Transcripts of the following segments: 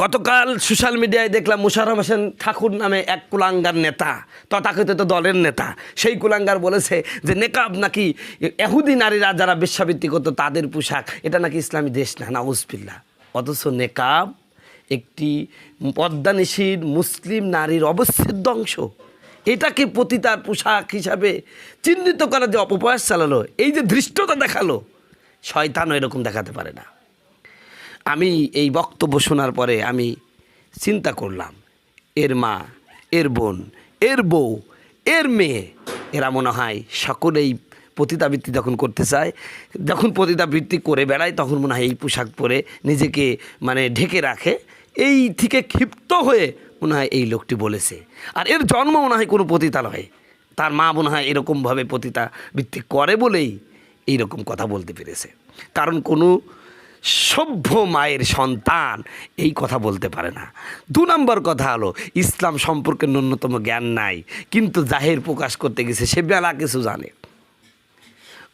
গতকাল সোশ্যাল মিডিয়ায় দেখলাম মুশারফ হোসেন ঠাকুর নামে এক কুলাঙ্গার নেতা, তথাকথিত দলের নেতা। সেই কুলাঙ্গার বলেছে যে, নেকাব নাকি এহুদি নারীরা যারা বেশ্যাবৃত্তি করতো তাদের পোশাক, এটা নাকি ইসলামী দেশ না নাউজবিল্লা অথচ নেকাব একটি পদ্মানিশীর মুসলিম নারীর অবচ্ছেদ্য অংশ। এটাকে পতিতার পোশাক হিসাবে চিহ্নিত করার যে অপপ্রয়াস চালালো, এই যে ধৃষ্টতা দেখাল, শয়তানও এরকম দেখাতে পারে না। আমি এই বক্তব্য শোনার পরে আমি চিন্তা করলাম, এর মা, এর বোন, এর বউ, এর মেয়ে, এরা মনে হয় সকলেই পতিতাবৃত্তি যখন করতে চায়, যখন পতিতাবৃত্তি করে বেড়ায় তখন মনে হয় এই পোশাক পরে নিজেকে মানে ঢেকে রাখে, এই থেকে ক্ষিপ্ত হয়ে মনে হয় এই লোকটি বলেছে। আর এর জন্ম মনে হয় কোনো পতিতালয়ে, তার মা মনে হয় এরকমভাবে পতিতাবৃত্তি করে বলেই এইরকম কথা বলতে পেরেছে। কারণ কোনো সভ্য মায়ের সন্তান। এই কথা বলতে পারে না। দু নম্বর কথা হলো, ইসলাম সম্পর্কে ন্যূনতম জ্ঞান নাই, কিন্তু জাহের প্রকাশ করতে গেছে, সে বেলা কিছু জানে।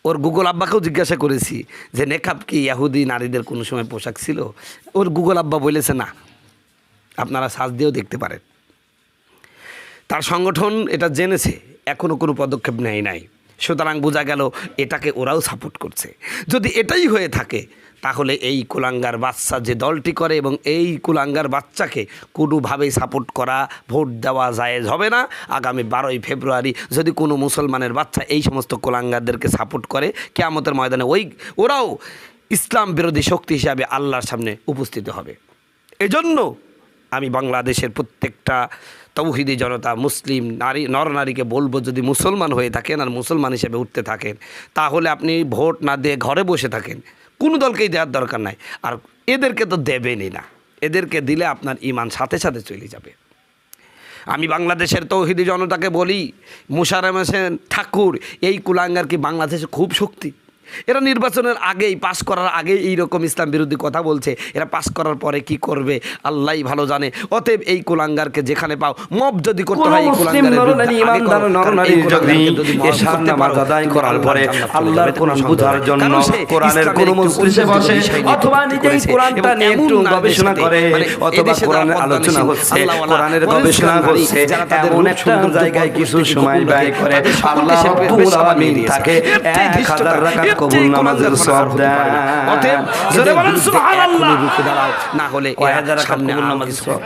ওর গুগল আব্বাকেও জিজ্ঞাসা করেছি যে নেকাব কি ইয়াহুদি নারীদের কোনো সময় পোশাক ছিল? ওর গুগল আব্বা বলেছে, না, আপনারা সাজ দিয়েও দেখতে পারেন। তার সংগঠন এটা জেনেছে এখনও কোনো পদক্ষেপ নেয় নাই। সুতরাং বোঝা গেল এটাকে ওরাও সাপোর্ট করছে। যদি এটাই হয়ে থাকে, তাহলে এই কুলাঙ্গার বাচ্চা যে দলটি করে এবং এই কুলাঙ্গার বাচ্চাকে কোনোভাবেই সাপোর্ট করা, ভোট দেওয়া জায়েজ হবে না। আগামী বারোই ফেব্রুয়ারি যদি কোনো মুসলমানের বাচ্চা এই সমস্ত কুলাঙ্গারদেরকে সাপোর্ট করে, কেয়ামতের ময়দানে ওই ওরাও ইসলাম বিরোধী শক্তি হিসাবে আল্লাহর সামনে উপস্থিত হবে। এজন্য আমি বাংলাদেশের প্রত্যেকটা তৌহিদি জনতা, মুসলিম নারী, নরনারীকে বলব যদি মুসলমান হয়ে থাকেন আর মুসলমান হিসেবে উঠতে থাকেন, তাহলে আপনি ভোট না দিয়ে ঘরে বসে থাকেন। কোনো দলকেই দেওয়ার দরকার নাই। আর এদেরকে তো দেবেনই না। এদেরকে দিলে আপনার ইমান সাথে সাথে চলে যাবে। আমি বাংলাদেশের তৌহিদি জনতাকে বলি মুশারফ হোসেন ঠাকুর, এই কুলাঙ্গার কি বাংলাদেশে খুব শক্তি? এরা নির্বাচনের আগেই পাশ করার আগেই এইরকম ইসলাম বিরোধী কথা বলছে। এরা পাশ করার পরে কি করবে? আল্লাহই ভালো জানে। অতএব এই কুলাঙ্গারকে যেখানে পাও মব যদি করতে হয় এই কুলাঙ্গারের করার পরে আল্লাহর কোরআন বুঝার জন্য কোরআনের কোনো মজলিসে বসে অথবা নিজেই কোরআনটা নিয়ে একটু গবেষণা করে মানে অথবা কোরআনের আলোচনা হচ্ছে কোরআনের গবেষণা হচ্ছে এমন একটা জায়গায় কিছু সময় ব্যয় করে আল্লাহ রব্বুল আলামিন তাকে এর চেয়ে এক ধৃষ্টতা, হাজার রাকাত এর কবুল নামাজের সওয়াব কোনো পারে। না। অতএব জোরে বলেন সুবহানাল্লাহ। এখনও দাঁড়াও, না হলে রাকাত কবুল আরও নামাজের সওয়াব?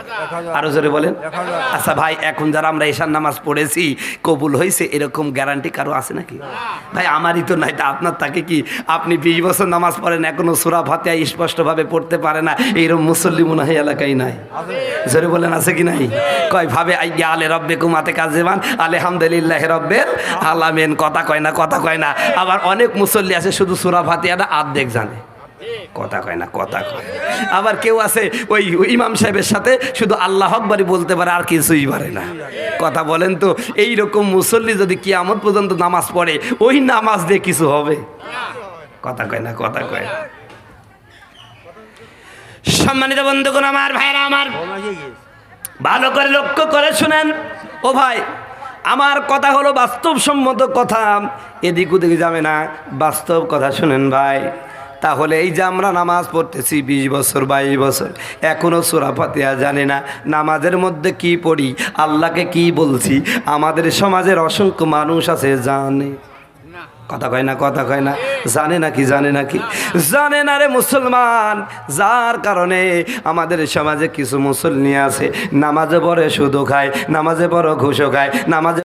আরও জোরে বলেন। আচ্ছা ভাই এখন যারা আমরা এশার নামাজ পড়েছি কবুল হয়েছে এরকম গ্যারান্টি কারও আছে নাকি? ভাই আমারই তো নাই তা আপনার তাকে কি আপনি বিশ বছর নামাজ পড়েন এখনও সুরা ফাতিয়া স্পষ্টভাবে পড়তে পারে না? এইরকম মুসল্লি মনে হয় এলাকায় নাই। জোরে বলেন আছে কি নাই? কয় ভাবে আইয়া আলে রব্বে কুমাতে কাজেমান আলহামদুলিল্লাহ রব্বের আলামেন। কথা কয় না কথা কয় না। আবার অনেক মুসল্লি আছে শুধু সুরা ফাতিয়াটা আর্ধেক জানে। কথা কয় না, কথা কয়। আবার কেউ আছে ওই ইমাম সাহেবের সাথে শুধু আল্লাহ আকবারই বলতে পারে, আর কিছুই পারে না। কথা বলেন তো এই রকম মুসল্লি যদি কিয়ামত পর্যন্ত নামাজ পড়ে, ওই নামাজ দিয়ে কিছু হবে? কথা কয় না, কথা কয়। সম্মানিত বন্ধুগণ, আমার ভাইরা আমার ভালো করে লক্ষ্য করে শুনেন। ও ভাই আমার কথা হলো বাস্তবসম্মত কথা। এদিক ওদিকে যাবে না। বাস্তব কথা শুনেন ভাই। তাহলে এই যে আমরা নামাজ পড়তেছি বিশ বছর, বাইশ বছর এখনও সুরাফাতিয়া জানে না। নামাজের মধ্যে কি পড়ি? আল্লাহকে কি বলছি? আমাদের সমাজের অসংখ্য মানুষ আছে, জানে। কথা কয় না, কথা কয় না। জানে নাকি জানে নাকি জানে না রে মুসলমান, যার কারণে আমাদের সমাজে কিছু মুসল্লি আছে। নামাজে পড়ে সুদও খায়, নামাজে পরে ঘুষও খায়, নামাজে